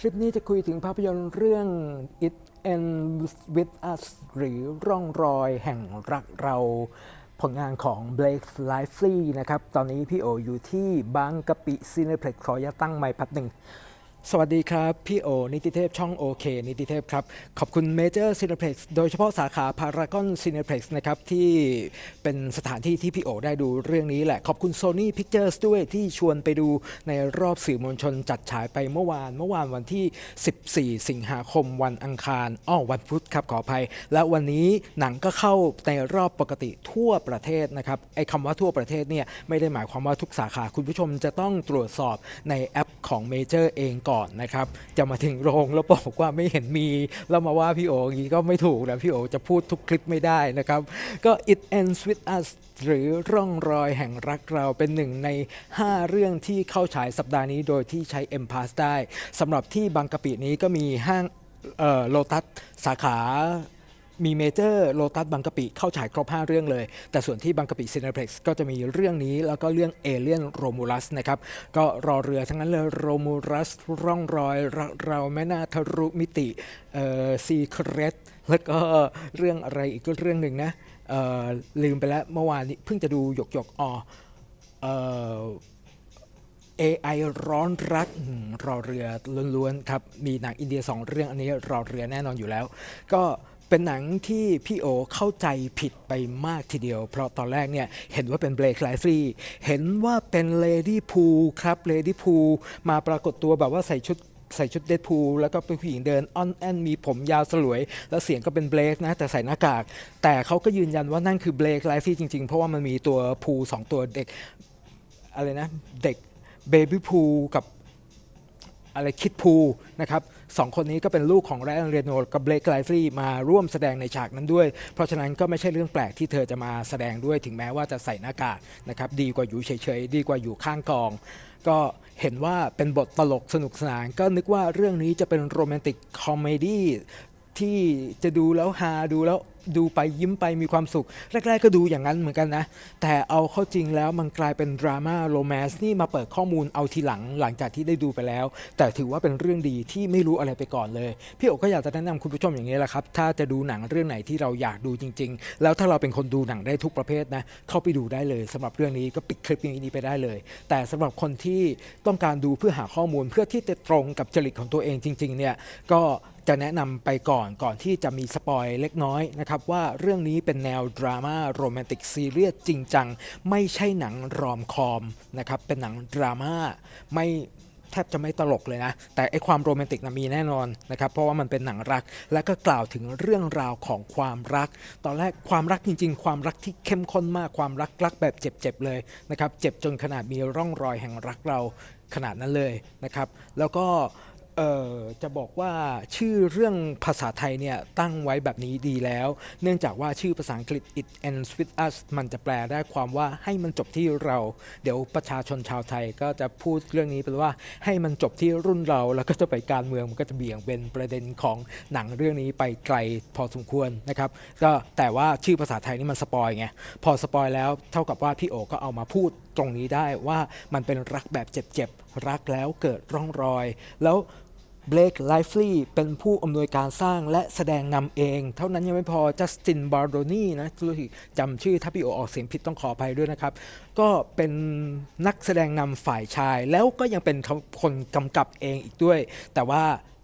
คลิปนี้จะคุยถึงภาพยนตร์เรื่อง It Ends With Us หรือร่องรอยแห่งรักเราผลงานของ Blake Lively นะครับ ตอนนี้พี่โออยู่ที่บางกะปิซีเนเพล็กขออยาตั้งไม้พัดหนึ่ง สวัสดีครับ พี่โอ นิติเทพช่องโอเค นิติเทพครับ ขอบคุณเมเจอร์ซีเนเพล็กซ์โดยเฉพาะสาขาพารากอนซีเนเพล็กซ์นะครับ ที่เป็นสถานที่ที่พี่โอได้ดูเรื่องนี้แหละ ขอบคุณ Sony Pictures ด้วยที่ชวนไปดูในรอบสื่อมวลชนจัดฉายไปเมื่อวาน เมื่อวานวันที่ 14 สิงหาคมวันอังคารอ้อวันพุธครับขออภัย และวันนี้หนังก็เข้าในรอบปกติทั่วประเทศนะครับไอ้คำว่าทั่วประเทศเนี่ยไม่ได้หมายความว่าทุกสาขาคุณผู้ชมจะต้องตรวจสอบในแอปของเมเจอร์เองก่อนนะครับ จะมาถึงโรงแล้วบอกว่าไม่เห็นมีแล้วมาว่าพี่โออย่างนี้ก็ไม่ถูกนะพี่โอจะพูดทุกคลิปไม่ได้นะครับ ก็ It Ends With Us หรือร่องรอยแห่งรักเราเป็นหนึ่งใน 5 เรื่องที่เข้าฉายสัปดาห์นี้โดยที่ใช้ M Pass ได้สำหรับที่บางกะปินี้ก็มีห้างโลตัสสาขา มีเมเจอร์โลตัสบางกะปิเข้าฉายครบ 5 เรื่องเลย แต่ส่วนที่บางกะปิซีเนเพล็กซ์ก็จะมีเรื่องนี้แล้วก็เรื่องเอเลียนโรมูลัสนะครับ ก็รอเรือทั้งนั้นเลยโรมูลัสร่องรอยรักเราแม่นาทรุมิติเอ่อซีเครตแล้วก็เรื่องอะไรอีกเรื่องหนึ่งนะเอ่อลืมไปแล้วเมื่อวานนี้เพิ่งจะดูหยกหยกอ๋อเอ่อ AI ร้อนรักรอเรือล้วนๆครับ มีหนังอินเดีย 2 เรื่องอันนี้รอเรือแน่นอนอยู่แล้ว ก็ เป็นหนังที่พี่โอเข้าใจผิดไปมากทีเดียว เพราะตอนแรกเนี่ยเห็นว่าเป็นเบล k ไลฟรีเห็นว่าเป็นเลดี้พูครับเลดี้พูมาปรากฏตัวแบบว่าใส่ชุดใส่ชุดเดดพูลแล้วก็เป็นผู้หญิงเดินออนแอนมีผมยาวสลวย แล้วเสียงก็เป็นเบลกนะ แต่ใส่หน้ากาก แต่เขาก็ยืนยันว่านั่นคือเบลกไลฟี่จริงๆ เพราะว่ามันมีตัวพูสองตัวเด็ก อะไรนะ เด็กเบบี้พูกับ อะไรคิดพูนะครับสองคนนี้ก็เป็นลูกของแรนเรโนกับเบลกไลฟรีมาร่วมแสดงในฉากนั้นด้วย เพราะฉะนั้นก็ไม่ใช่เรื่องแปลกที่เธอจะมาแสดงด้วยถึงแม้ว่าจะใส่หน้ากากนะครับดีกว่าอยู่เฉยๆ ดีกว่าอยู่ข้างกอง ก็เห็นว่าเป็นบทตลกสนุกสนาน ก็นึกว่าเรื่องนี้จะเป็นโรแมนติกคอมเมดี้ที่จะดูแล้วฮาดูแล้ว ดูไปยิ้มไปมีความสุข แรก ๆ ก็ดูอย่างนั้นเหมือนกันนะ แต่เอาเข้าจริงแล้วมันกลายเป็นดราม่าโรแมนต์นี่มาเปิดข้อมูลเอาทีหลังหลังจากที่ได้ดูไปแล้ว แต่ถือว่าเป็นเรื่องดีที่ไม่รู้อะไรไปก่อนเลย พี่โอก็อยากจะแนะนำคุณผู้ชมอย่างนี้แหละครับ ถ้าจะดูหนังเรื่องไหนที่เราอยากดูจริง ๆ แล้วถ้าเราเป็นคนดูหนังได้ทุกประเภทนะเข้าไปดูได้เลยสำหรับเรื่องนี้ก็ปิดคลิปนี้ไปได้เลย แต่สำหรับคนที่ต้องการดูเพื่อหาข้อมูลเพื่อที่จะตรงกับจริตของตัวเองจริงๆเนี่ยก็ จะแนะนำไปก่อนก่อนที่จะมีสปอยเล็กน้อยนะครับว่าเรื่องนี้เป็นแนวดราม่าโรแมนติกซีเรียสจริงจัง ไม่ใช่หนังรอมคอมนะครับเป็นหนังดราม่าไม่แทบจะไม่ตลกเลยนะ แต่ไอความโรแมนติกนะมีแน่นอนนะครับ เพราะว่ามันเป็นหนังรัก และก็กล่าวถึงเรื่องราวของความรัก ตอนแรกความรักจริง ๆ ความรักที่เข้มข้นมากความรักรักแบบเจ็บๆเลยนะครับ เจ็บจนขนาดมีร่องรอยแห่งรักเราขนาดนั้นเลยนะครับ แล้วก็ เอ่อจะบอกว่าชื่อเรื่องภาษาไทยเนี่ยตั้งไว้แบบนี้ดีแล้ว เนื่องจากว่าชื่อภาษาอังกฤษ it ends with us มันจะแปลได้ความว่าให้มันจบที่เรา เดี๋ยวประชาชนชาวไทยก็จะพูดเรื่องนี้เป็นว่าให้มันจบที่รุ่นเรา แล้วก็จะไปการเมืองมันก็จะเบี่ยงเป็นประเด็นของหนังเรื่องนี้ไปไกลพอสมควรนะครับก็แต่ว่าชื่อภาษาไทยนี่มันสปอยไงพอสปอยแล้วเท่ากับว่าพี่โอก็เอามาพูดตรงนี้ได้ว่ามันเป็นรักแบบเจ็บๆรักแล้วเกิดร่องรอย แล้ว เบลกไลฟลีเป็นผู้อำนวยการสร้างและแสดงนำเอง เท่านั้นยังไม่พอจัสตินบาร์โดนีนะจำชื่อถ้าพี่โอออกเสียงผิดต้องขออภัยด้วยนะครับ ก็เป็นนักแสดงนำฝ่ายชาย แล้วก็ยังเป็นคนกำกับเองอีกด้วย แต่ว่า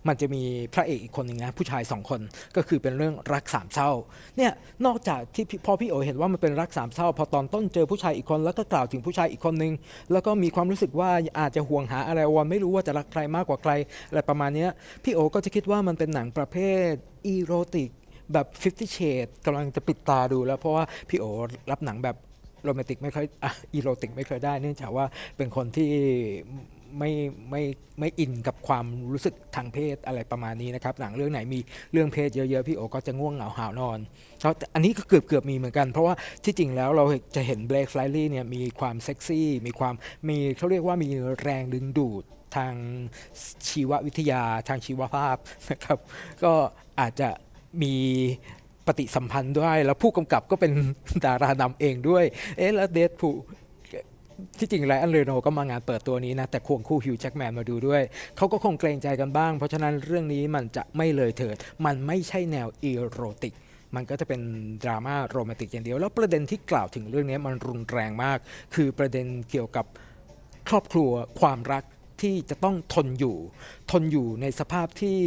มันจะมีพระเอกอีกคนหนึ่งนะผู้ชายสองคนก็คือเป็นเรื่องรักสามเศร้าเนี่ยนอกจากที่พ่อพี่โอเห็นว่ามันเป็นรักสามเศร้า พอตอนต้นเจอผู้ชายอีกคน แล้วก็กล่าวถึงผู้ชายอีกคนนึง แล้วก็มีความรู้สึกว่าอาจจะห่วงหาอะไรวันไม่รู้ว่าจะรักใครมากกว่าใครอะไรประมาณนี้พี่โอก็จะคิดว่ามันเป็นหนังประเภทอีโรติกแบบ Fifty Shades กำลังจะปิดตาดูแล้วเพราะว่าพี่โอรับหนังแบบโรแมนติกไม่ค่อยอะอีโรติกไม่ค่อยได้ เนื่องจากว่าเป็นคนที่ ไม่ไม่ไม่อินกับความรู้สึกทางเพศอะไรประมาณนี้นะครับหนังเรื่องไหนมีเรื่องเพศเยอะๆพี่โอก็จะง่วงเหงาหานอนเพราะอันนี้ก็เกือบเกือบมีเหมือนกัน เพราะว่าที่จริงแล้วเราจะเห็นเบล k ไฟลี่เนี่ยมีความเซ็กซี่ มีความมีเขาเรียกว่ามีแรงดึงดูดทางชีววิทยาทางชีวภาพนะครับ ก็อาจจะมีปฏิสัมพันธ์ด้วย แล้วผู้กำกับก็เป็นดารานำเองด้วย เอ๊ะแล้วเดทพู ที่จริงไรอันเรโนก็มางานเปิดตัวนี้นะ แต่ควงคู่ฮิวจ์แจ็คแมนมาดูด้วย เขาก็คงเกรงใจกันบ้าง เพราะฉะนั้นเรื่องนี้มันจะไม่เลยเถิด มันไม่ใช่แนวอีโรติกมันก็จะเป็นดราม่าโรแมนติกอย่างเดียว แล้วประเด็นที่กล่าวถึงเรื่องนี้มันรุนแรงมาก คือประเด็นเกี่ยวกับครอบครัวความรักที่จะต้องทนอยู่ ทนอยู่ในสภาพที่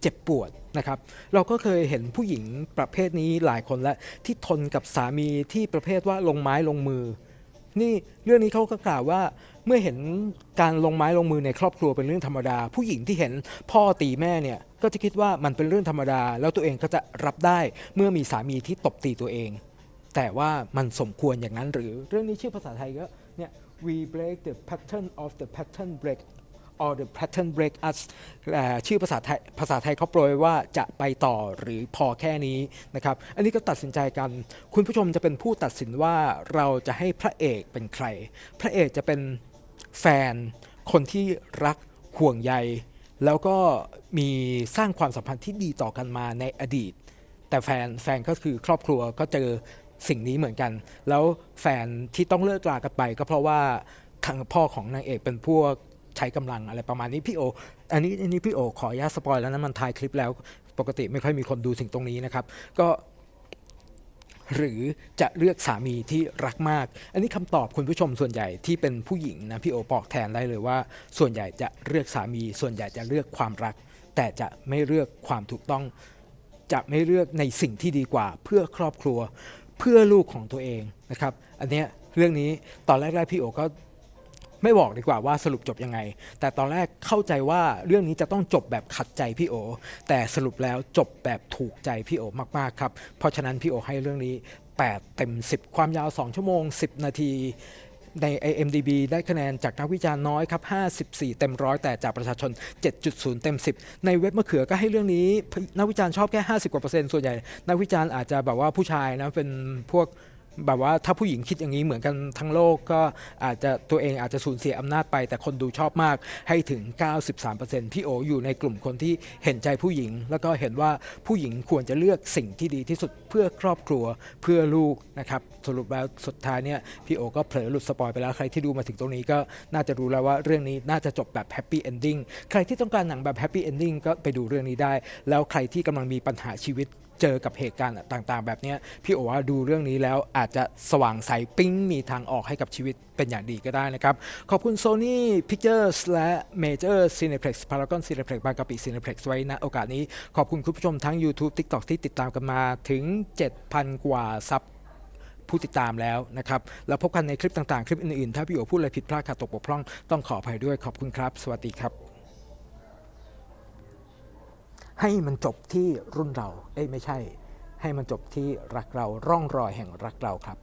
เจ็บปวดนะครับ เราก็เคยเห็นผู้หญิงประเภทนี้หลายคนแล้วที่ทนกับสามีที่ประเภทว่าลงไม้ลงมือ นี่เรื่องนี้เขาก็กล่าวว่าเมื่อเห็นการลงไม้ลงมือในครอบครัวเป็นเรื่องธรรมดา ผู้หญิงที่เห็นพ่อตีแม่เนี่ยก็จะคิดว่ามันเป็นเรื่องธรรมดา แล้วตัวเองก็จะรับได้เมื่อมีสามีที่ตบตีตัวเอง แต่ว่ามันสมควรอย่างนั้นหรือเรื่องนี้ชื่อภาษาไทยก็เนี่ย we break the pattern of the pattern break or the pattern break us เอ่อชื่อภาษาไทยภาษาไทยเขาโปรยว่าจะไปต่อหรือพอแค่นี้นะครับ อันนี้ก็ตัดสินใจกัน คุณผู้ชมจะเป็นผู้ตัดสินว่าเราจะให้พระเอกเป็นใคร พระเอกจะเป็นแฟน คนที่รักห่วงใย แล้วก็มีสร้างความสัมพันธ์ที่ดีต่อกันมาในอดีต แต่แฟนแฟนก็คือครอบครัวก็เจอสิ่งนี้เหมือนกัน แล้วแฟนที่ต้องเลิกลากันไปก็เพราะว่าทางพ่อของนางเอกเป็นพวก ใช้กำลังอะไรประมาณนี้พี่โอ อันนี้อันนี้พี่โอขออนุญาตสปอยแล้วนะมันถ่ายคลิปแล้วปกติไม่ค่อยมีคนดูสิ่งตรงนี้นะครับ ก็หรือจะเลือกสามีที่รักมาก อันนี้คำตอบคุณผู้ชมส่วนใหญ่ที่เป็นผู้หญิงนะพี่โอบอกแทนได้เลยว่า ส่วนใหญ่จะเลือกสามี ส่วนใหญ่จะเลือกความรัก แต่จะไม่เลือกความถูกต้อง จะไม่เลือกในสิ่งที่ดีกว่า เพื่อครอบครัว เพื่อลูกของตัวเองนะครับ อันเนี้ยเรื่องนี้ตอนแรกๆพี่โอก็ ไม่บอกดีกว่าว่าสรุปจบยังไง แต่ตอนแรกเข้าใจว่าเรื่องนี้จะต้องจบแบบขัดใจพี่โอ แต่สรุปแล้วจบแบบถูกใจพี่โอมากๆครับ เพราะฉะนั้นพี่โอให้เรื่องนี้ 8 เต็ม 10 ความยาว 2 ชั่วโมง 10 นาทีใน IMDB ได้คะแนนจากนักวิจารณ์น้อยครับ 54 เต็มร้อยแต่จากประชาชน 7.0 เต็ม 10 ในเว็บมะเขือก็ให้เรื่องนี้ นักวิจารณ์ชอบแค่ 50กว่าเปอร์เซ็นต์ส่วนใหญ่ นักวิจารณ์อาจจะแบบว่าผู้ชายนะเป็นพวก แบบว่าถ้าผู้หญิงคิดอย่างนี้เหมือนกันทั้งโลกก็อาจจะตัวเองอาจจะสูญเสียอำนาจไป แต่คนดูชอบมากให้ถึง 93%พี่โออยู่ในกลุ่มคนที่เห็นใจผู้หญิง แล้วก็เห็นว่าผู้หญิงควรจะเลือกสิ่งที่ดีที่สุดเพื่อครอบครัวเพื่อลูกนะครับสรุปแล้วสุดท้ายเนี่ยพี่โอก็เผลอหลุดสปอยไปแล้วใครที่ดูมาถึงตรงนี้ก็น่าจะรู้แล้วว่าเรื่องนี้น่าจะจบแบบแฮปปี้เอนดิ้งใครที่ต้องการหนังแบบแฮปปี้เอนดิ้งก็ไปดูเรื่องนี้ได้ แล้วใครที่กำลังมีปัญหาชีวิต เจอกับเหตุการณ์ต่างๆ แบบนี้พี่โอว่าดูเรื่องนี้แล้วอาจจะสว่างใสปิ้งมีทางออกให้กับชีวิตเป็นอย่างดีก็ได้นะครับ ขอบคุณ Sony Pictures และ Major Cineplex Paragon Cineplex บางกะปิ Cineplex ไว้ณโอกาสนี้ ขอบคุณคุณผู้ชมทั้ง YouTube TikTok ที่ติดตามกันมาถึง 7,000 กว่าซับผู้ติดตามแล้วนะครับ แล้วพบกันในคลิปต่างๆ คลิปอื่นๆ ถ้าพี่โอพูดอะไรผิดพลาดขาดตกบกพร่องต้องขออภัยด้วยขอบคุณครับ สวัสดีครับ ให้มันจบที่รุ่นเรา เอ้ยไม่ใช่ ให้มันจบที่รักเราร่องรอยแห่งรักเราครับ